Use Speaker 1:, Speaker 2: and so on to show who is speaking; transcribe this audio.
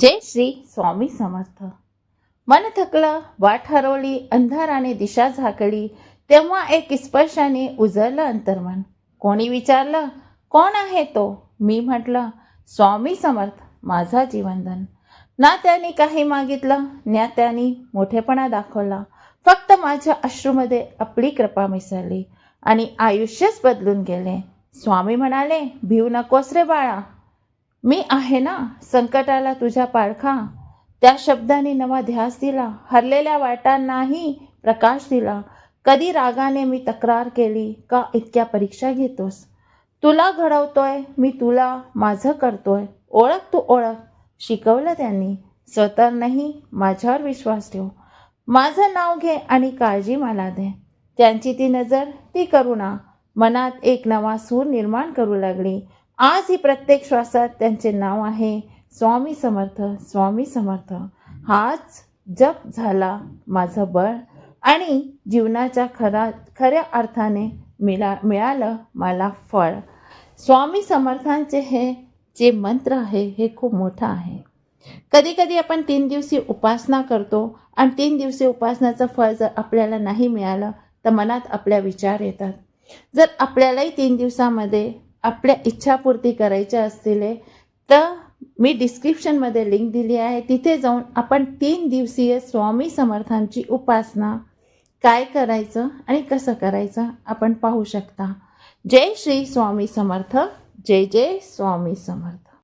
Speaker 1: जय श्री स्वामी समर्थ. मन थकलं वाट हरवली अंधाराने दिशा झाकली तेव्हा एक स्पर्शाने उजळलं अंतर्मन. कोणी विचारलं कोण आहे तो? मी म्हटलं स्वामी समर्थ माझा जीवनधन. ना त्याने काही मागितलं ना त्याने मोठेपणा दाखवला. फक्त माझ्या अश्रूमध्ये आपली कृपा मिसळली आणि आयुष्यच बदलून गेले. स्वामी म्हणाले भिऊ नकोस रे बाळा मी आहे ना संकटाला तुझ्या पाळखा त्या शब्दाने नवा ध्यास दिला. हरलेल्या वाटांनाही प्रकाश दिला. कधी रागाने मी तक्रार केली का इतक्या परीक्षा घेतोस? तुला घडवतोय मी तुला माझं करतोय. ओळख तू ओळख. शिकवलं त्यांनी. स्वतः नाही माझ्यावर विश्वास ठेव. माझं नाव घे आणि काळजी मला दे. त्यांची ती नजर ती करुणा. मनात एक नवा सूर निर्माण करू लागली. आज ही प्रत्येक श्वासात त्यांचे नाव आहे. स्वामी समर्थ स्वामी समर्थ. हाच जप झाला माझं बळ. आणि जीवनाच्या खरा खऱ्या अर्थाने मिळा मिळालं मला फळ. स्वामी समर्थांचे हे जे मंत्र आहे हे खूप मोठं आहे. कधी कधी आपण तीन दिवसी उपासना करतो आणि तीन दिवसी उपासनाचं फळ जर आपल्याला नाही मिळालं तर मनात आपल्या विचार येतात. जर आपल्यालाही तीन दिवसामध्ये आपल्या इच्छापूर्ती करायच्या असतील तर मी डिस्क्रिप्शनमध्ये लिंक दिली आहे. तिथे जाऊन आपण तीन दिवसीय स्वामी समर्थांची उपासना काय करायचं आणि कसं करायचं आपण पाहू शकता. जय श्री स्वामी समर्थ जय जय स्वामी समर्थ.